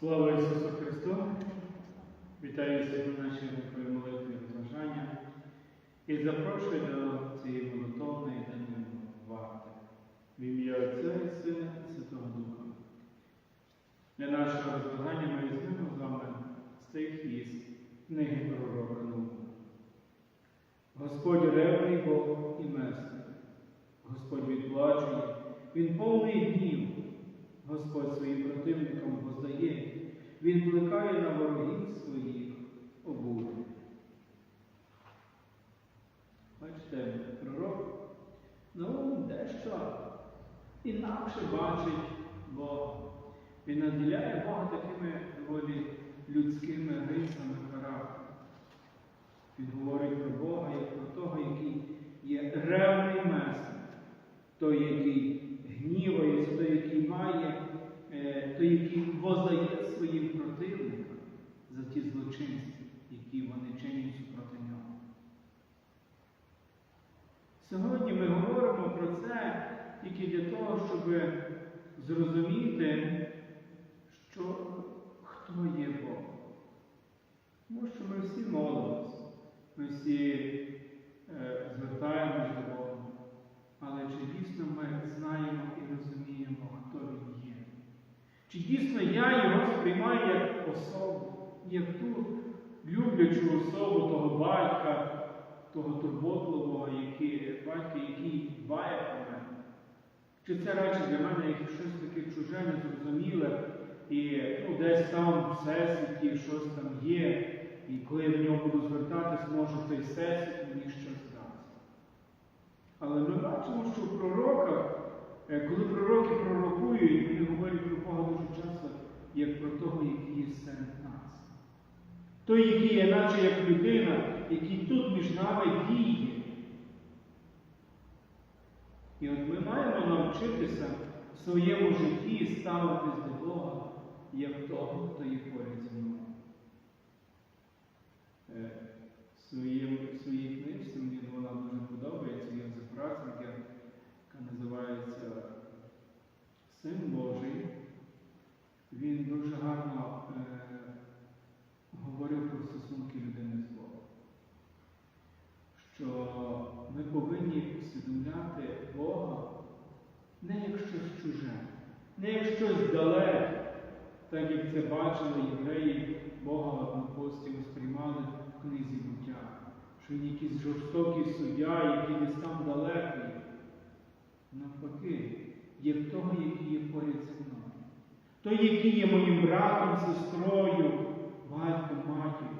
Слава Ісусу Христу! Вітаю всіх на нашій молитві розважання і запрошую до цієї молитовної денної варти в ім'я Отця і Сина і Святого Духа. Для нашого розважання ми візьмемо з вами стих із книги пророка Нума. Господь ревний Бог і месник, Господь відплачує, Він повний гнів. Господь своїм противникам воздає, Він плекає на ворогів своїх обуви. Бачите, пророк, ну, дещо інакше бачить Бога. Він наділяє Бога такими доволі людськими рисами характеру. Він говорить про Бога як про того, який є ревний месник, той, який той, який має, е, той, який воздає своїм противникам за ті злочинці, які вони чинять супроти нього. Сьогодні ми говоримо про це тільки для того, щоб зрозуміти, що хто є Бог. Тому що ми всі молимося, ми всі е, звертаємось до Бога. Але чи дійсно ми знаємо і розуміємо? Чи дійсно я його сприймаю як особу, як ту люблячу особу того батька, того турботливого, який, батька, який дбає про мене? Чи це радше для мене як щось таке чуже, незрозуміле, і ну, десь там в всесвіті щось там є, і коли я до нього буду звертатись, може той всесвіт мені щось дасть. Але ми бачимо, що в пророках, е, коли пророки пророкують, вони говорять про Бога дуже часто, як про того, який є серед нас. Той, який є, наче як людина, який тут між нами діє. І от ми маємо навчитися в своєму житті ставитись до Бога, як того, хто є поряд зі мною. Е, своїй книжці мені вона дуже подобається, є запрацника, яка називається Син Божий. Він дуже гарно е, говорив про стосунки людини з Богом. Що ми повинні усвідомляти Бога не як щось чуже, не як щось далеке, як це бачили євреї, Бога на пості сприймали в книзі буття, що він якийсь жорстокий суддя, який десь там далекий. Навпаки, як того, який є поряд зі мною. Той, який є моїм братом, сестрою, батьком, матір'ю.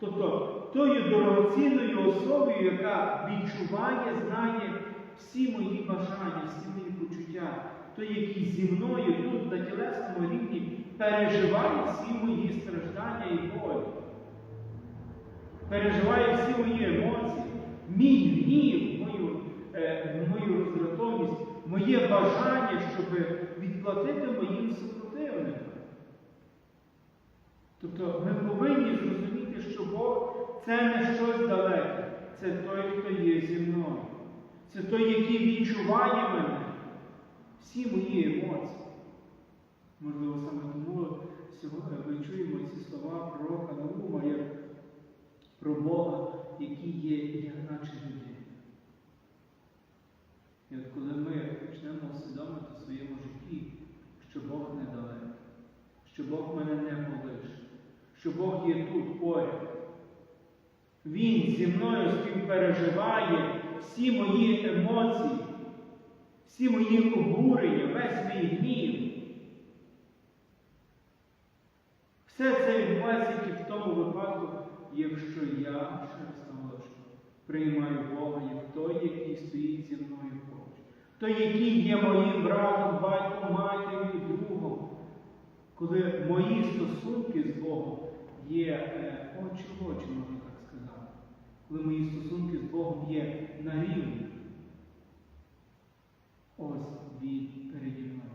Тобто тою дорогоцінною особою, яка відчуває, знає всі мої бажання, всі мої почуття, той, який зі мною тут на тілесному рівні переживає всі мої страждання і болі, переживає всі мої емоції, мій гнів, мою, е, мою роздратовність, моє бажання, щоб відплатити моїм супротивникам. Тобто ми повинні зрозуміти, що Бог це не щось далеке, це той, хто є зі мною. Це той, який відчуває мене, всі мої емоції. Можливо, саме тому ми чуємо ці слова пророка Наума, як про Бога, який є, як наче людина. І от коли ми почнемо усвідомити в своєму житті, що Бог недалекий, що Бог мене не полише, що Бог є тут поряд. Він зі мною співпереживає всі мої емоції, всі мої обурення, весь мій гнів. Все це відбувається тільки в тому випадку, якщо я, ще раз приймаю Бога як той, який стоїть зі мною поруч. Той, який є моїм братом, батьком, матір'ю, другом. Коли мої стосунки з Богом є очі в очі, можна так сказати. Коли мої стосунки з Богом є на рівні. Ось він переді мною.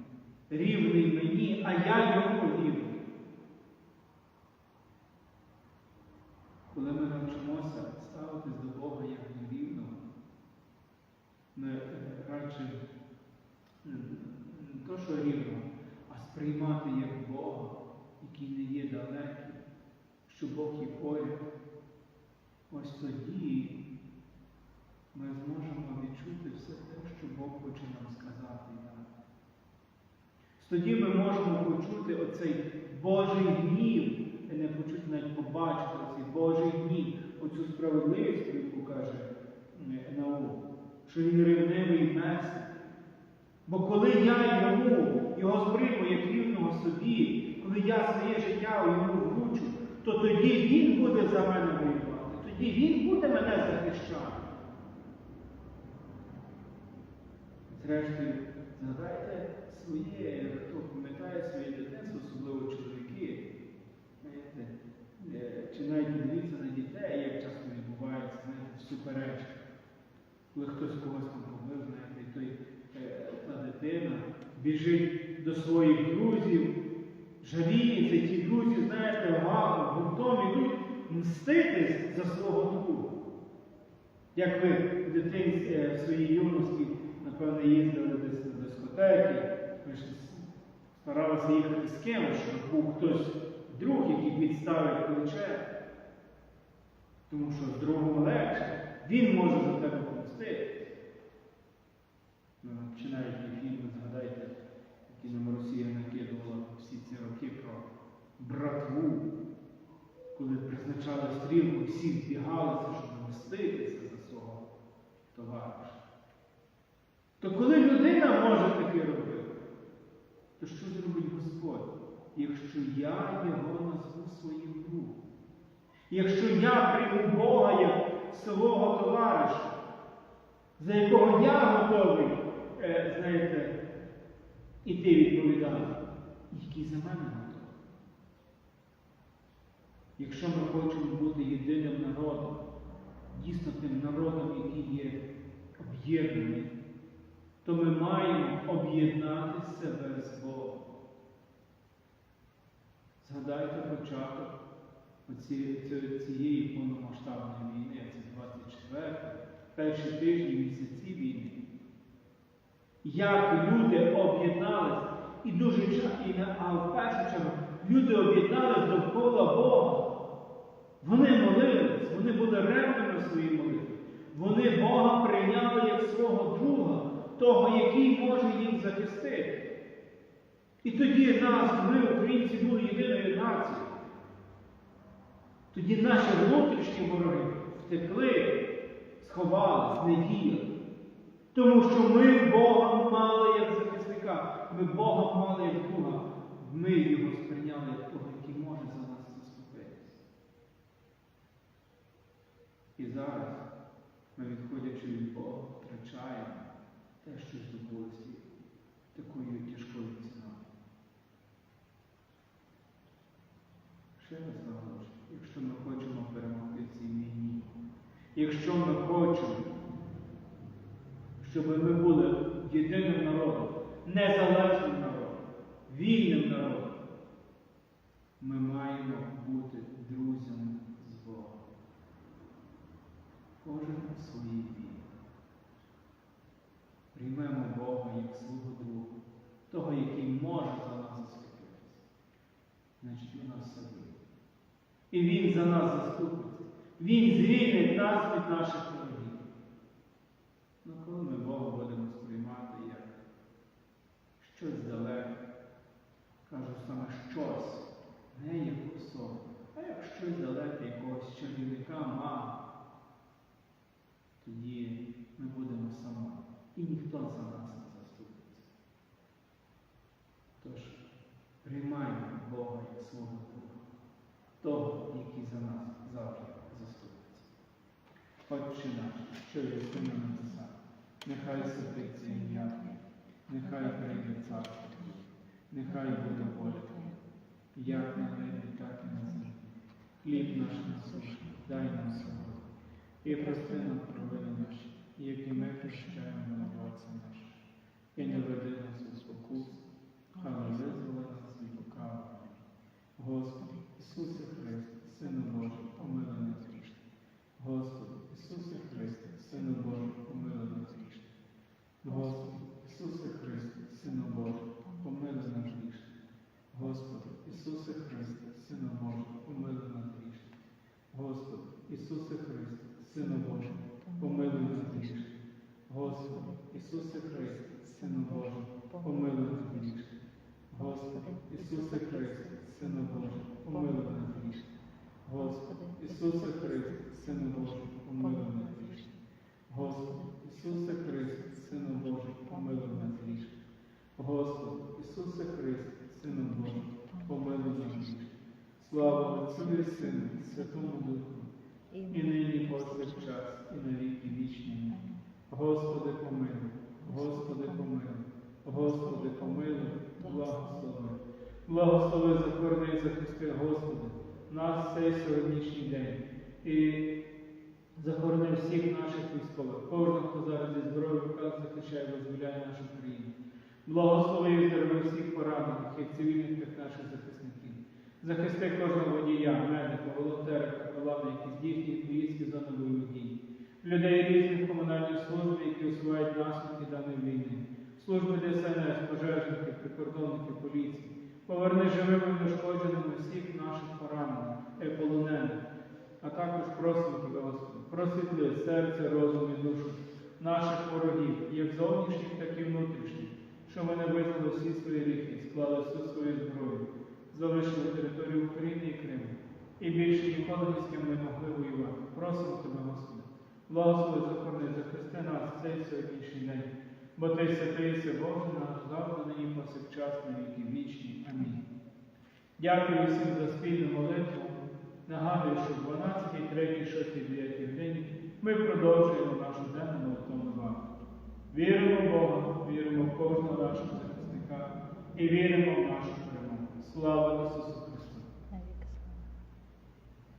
Рівний мені, а я йому рівний. Коли ми навчимося ставитись до Бога як до рівного, ми е, радше не то, що рівно, а сприймати як Бога, який не є далекий, що Бог є поряд, ось тоді ми зможемо відчути все те, що Бог хоче нам сказати. Тоді ми можемо почути оцей Божий гнів, і не почути навіть побачити оцей Божий гнів, оцю справедливість, яку каже Наум, що він ревнивий мерзкий. Бо коли я йому, його сприйму як рівного собі, коли я своє життя йому вручу, то тоді він буде за мене воювати, тоді він буде мене захищати. Зрештою, згадайте своє, хто пам'ятає своє дитинство, особливо чоловіки, знаєте, е, чи навіть дивіться на дітей, як часто відбувається, знаєте, суперечки. Коли хтось когось там побив, знаєте, і той, е, та дитина біжить до своїх друзів, жаліється, ті друзі, знаєте, га- гуртом ідуть мститись за свого друга. Як ви в дитинстві е, в своїй юності, напевно, їздили десь на дискотеки, ви ж старалися їхати з кимось, щоб був хтось друг, який підставить плече, тому що з другом легше, він може за тебе помститись. Ну, Чи навіть фільми, згадайте, які нам Росія накидувала всі ці роки про братву, коли призначали стрілку, всі збігалися, щоб мститися за свого товариша. То коли людина може таке робити, то що зробить Господь, якщо я його назву своїм другом? Якщо я прийму Бога як свого товариша, за якого я готовий, е, знаєте, іти відповідати, який за мене. Якщо ми хочемо бути єдиним народом, дійсно тим народом, який є об'єднаний, то ми маємо об'єднати себе з Богом. Згадайте початок цієї повномасштабної війни, це 24 перші тижні місяці війни. Як люди об'єдналися, і дуже часто, а в першу чергу, люди об'єдналися довкола Бога. Вони молились, вони були ревними в своїй молитві. Вони Бога прийняли як свого друга, того, який може їх захистити. І тоді нас, ми, українці, були єдиною нацією. Тоді наші внутрішні вороги втекли, сховались, не діяли. Тому що ми Бога мали як захисника, ми Бога мали як друга. Ми його сприйняли як того, який може за нас заступитися. І зараз ми, відходячи від Бога, втрачаємо те, що здобулося такою тяжкою ціною. Ще раз наголошую, якщо ми хочемо перемогти в цій війні, якщо ми хочемо, щоб ми були єдиним народом, незалежним народом, вільним народом, ми маємо бути друзями з Богом. Кожен у своїй вірі. Приймемо Бога як свого друга, того, який може за нас заступитися. Значить, у нас все. І Він за нас заступиться. Він звільнить нас від наших ворогів. Ну, коли ми Бога будемо сприймати як щось далеке, кажу саме щось, не як особу, а як щось далеке, якогось чарівника, мага, тоді ми будемо сама. І ніхто за нас не заступиться. Тож, приймаємо Бога як свого Бога, того, який за нас завжди заступиться. Отче наш, що є на небесах, нехай святиться ім'я Твоє, нехай прийде царство Твоє, нехай буде воля Твоя, як на небі, так і на землі. Хліб наш насущний, дай нам сьогодні, і прости нам провини наші, які ми прощаємо винуватцям нашим. І не веди нас у спокусу, але визволи нас від лукавого. Господи, Ісусе Христе, Сину Божий, помилуй нас грішних. Господи, Ісусе Христе, Сину Божий, помилуй нас грішних. Господи, Ісусе Христе, Сину Божий, помилуй нас грішних. Господи, Ісусе Христе, Ісусе Христе, Сину Божий, помилуй нас грішних. Господи, Ісусе Христе, Сину Божий, помилуй нас грішних. Господи, Ісусе Христе, Сину Божий, помилуй нас грішних. Господи, Ісусе Христе, Сину Божий, помилуй нас грішних. Господи, Ісусе Христе, Сину Божий, помилуй нас грішних. Слава Отцю і Сину, Святому Духу, і нині повсякчас, і на віки вічні. Господи, помилуй, Господи, помилуй, Господи, помилуй, благослови. Благослови, захорони захисти, Господи, нас цей сьогоднішній день. І захорони всіх наших військових, кожного, хто зараз зі в руках захищає, визволяє нашу країну. Благослови і здорови всіх поранених, як цивільних, так наших захисників. Захисти кожного водія, медика, волонтера, капелана, які здійснюють поїздки зони бойових дій. Людей різних комунальних служб, які усувають наслідки даної війни. Служби ДСНС, пожежники, прикордонники, поліції. Поверни живими і нешкодженими всіх наших поранених, і полонених. А також тебе, Господи, просвітли серце, розум і душу наших ворогів, як зовнішніх, так і внутрішніх, що не визнали всі свої гріхи, склали всю свою зброю, залишили територію України і Криму. І більше ніколи ні з ким не могли воювати. Просимо тебе, Господи, благослови захорони, захисти нас цей сьогоднішній день. Бо ти святийся Боже наш, завжди нині повсякчас на віки вічні. Амінь. Дякую всім за спільну молитву. Нагадую, що в 12, 3, 6, 9 годині ми продовжуємо нашу денну молитву з вами. Віримо в Бога, віримо в кожного нашого захисника і віримо в нашу перемогу. Слава Ісусу